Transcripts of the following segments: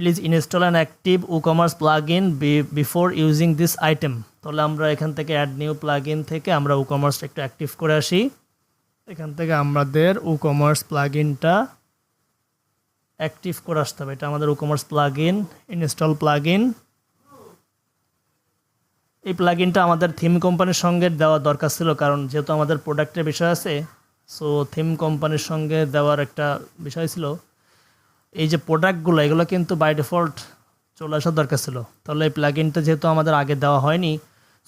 Please install an active WooCommerce plugin before using this item তাহলে আমরা এখান থেকে অ্যাড নিউ প্লাগ ইন থেকে আমরা উ কমার্স একটু অ্যাক্টিভ করে আসি। এখান থেকে আমাদের উ কমার্স প্লাগ ইনটা অ্যাক্টিভ করে আসতে হবে। এটা আমাদের WooCommerce plugin install plugin এই প্লাগ ইনটা আমাদের থিম কোম্পানির সঙ্গে দেওয়া দরকার ছিল কারণ যেহেতু আমাদের প্রোডাক্টের বিষয় আছে সো থিম কোম্পানির সঙ্গে দেওয়ার একটা বিষয় ছিল। এই যে প্রোডাক্টগুলো এগুলো কিন্তু বাই ডিফল্ট চলে আসার দরকার ছিল। তাহলে এই প্লাগ ইনটা যেহেতু আমাদের আগে দেওয়া হয়নি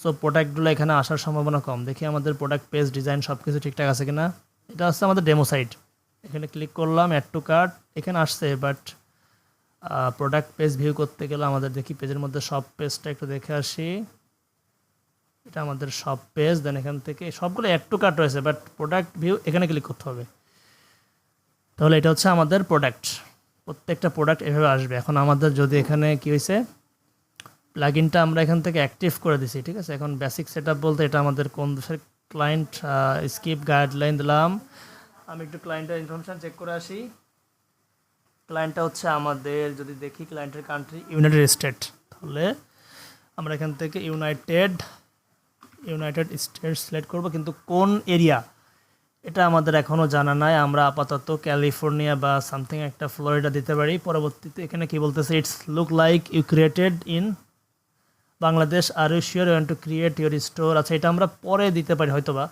সো প্রোডাক্টগুলো এখানে আসার সম্ভাবনা কম। দেখি আমাদের প্রোডাক্ট পেজ ডিজাইন সব কিছু ঠিকঠাক আছে কিনা। এটা হচ্ছে আমাদের ডেমো সাইট এখানে ক্লিক করলাম অ্যাড টু কার্ট এখানে আসছে বাট প্রোডাক্ট পেজ ভিউ করতে গেলে আমাদের দেখি পেজের মধ্যে সব পেজটা একটু দেখে আসি। এটা আমাদের সব পেজ দেন এখান থেকে সবগুলো অ্যাড টু কার্ট রয়েছে বাট প্রোডাক্ট ভিউ এখানে ক্লিক করতে হবে। তাহলে এটা হচ্ছে আমাদের প্রোডাক্ট প্রত্যেকটা প্রোডাক্ট এভাবে আসবে। এখন আমাদের যদি এখানে কি হয়েছে প্লাগিনটা আমরা এখান থেকে অ্যাক্টিভ করে দিছি, ঠিক আছে? এখন বেসিক সেট বলতে এটা আমাদের কোন দেশের ক্লায়েন্ট স্কিপ গাইডলাইন দিলাম। আমি একটু ক্লায়েন্টের ইনফরমেশান চেক করে আসি। ক্লায়েন্টটা হচ্ছে আমাদের, যদি দেখি ক্লায়েন্টের কান্ট্রি ইউনাইটেড স্টেট তাহলে আমরা এখান থেকে ইউনাইটেড ইউনাইটেড স্টেটস সিলেক্ট করব। কিন্তু কোন এরিয়া এটা আমাদের এখনও জানা নাই। আমরা আপাতত ক্যালিফোর্নিয়া বা সামথিং একটা ফ্লোরিডা দিতে পারি। পরবর্তীতে এখানে কি বলতেছে it's look like you created in Bangladesh are you sure want to create your store আচ্ছা এটা আমরা পরে দিতে পারি হয়তোবা।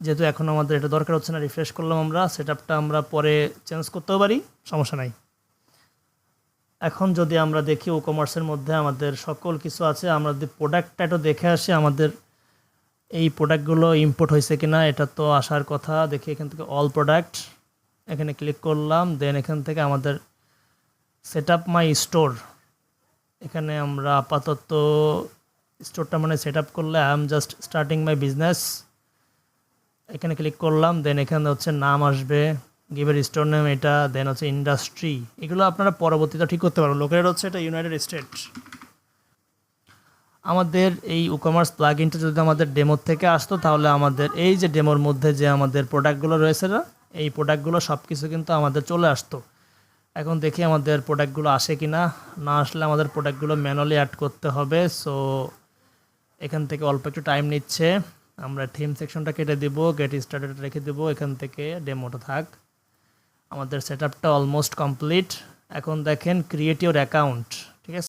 যেহেতু এখন আমাদের এটা দরকার হচ্ছে না রিফ্রেশ করলাম আমরা সেট আমরা পরে চেঞ্জ করতেও পারি, সমস্যা নাই। এখন যদি আমরা দেখি ও কমার্সের মধ্যে আমাদের সকল কিছু আছে, আমরা যদি প্রোডাক্টটা একটু দেখে আসি, আমাদের এই প্রোডাক্টগুলো ইম্পোর্ট হয়েছে কিনা, এটা তো আসার কথা। দেখি এখান থেকে অল প্রোডাক্ট এখানে ক্লিক করলাম দেন এখান থেকে আমাদের সেট আপ মাই স্টোর এখানে আমরা আপাতত স্টোরটা মানে সেট আপ করলে I am just starting my business এখানে ক্লিক করলাম দেন এখানে হচ্ছে নাম আসবে গিভের স্টোর নেম এটা দেন হচ্ছে ইন্ডাস্ট্রি এগুলো আপনারা পরবর্তীতে ঠিক করতে পারবেন। লোকের হচ্ছে এটা ইউনাইটেড স্টেট আমাদের এই ই কমার্স প্লাগ ইনটা যদি আমাদের ডেমোর থেকে আসতো, তাহলে আমাদের এই যে ডেমোর মধ্যে যে আমাদের প্রোডাক্টগুলো রয়েছে না, এই প্রোডাক্টগুলো সব কিছু কিন্তু আমাদের চলে আসতো। এখন দেখি আমাদের প্রোডাক্টগুলো আসে কি না না আসলে আমাদের প্রোডাক্টগুলো ম্যানুয়ালি অ্যাড করতে হবে সো এখান থেকে অল্প একটু টাইম নিচ্ছে। আমরা থিম সেকশনটা কেটে দেবো গেট স্টার্টেড রেখে দেবো, এখান থেকে ডেমোটা থাক। আমাদের সেট আপটা অলমোস্ট কমপ্লিট এখন দেখেন ক্রিয়েট ইউর অ্যাকাউন্ট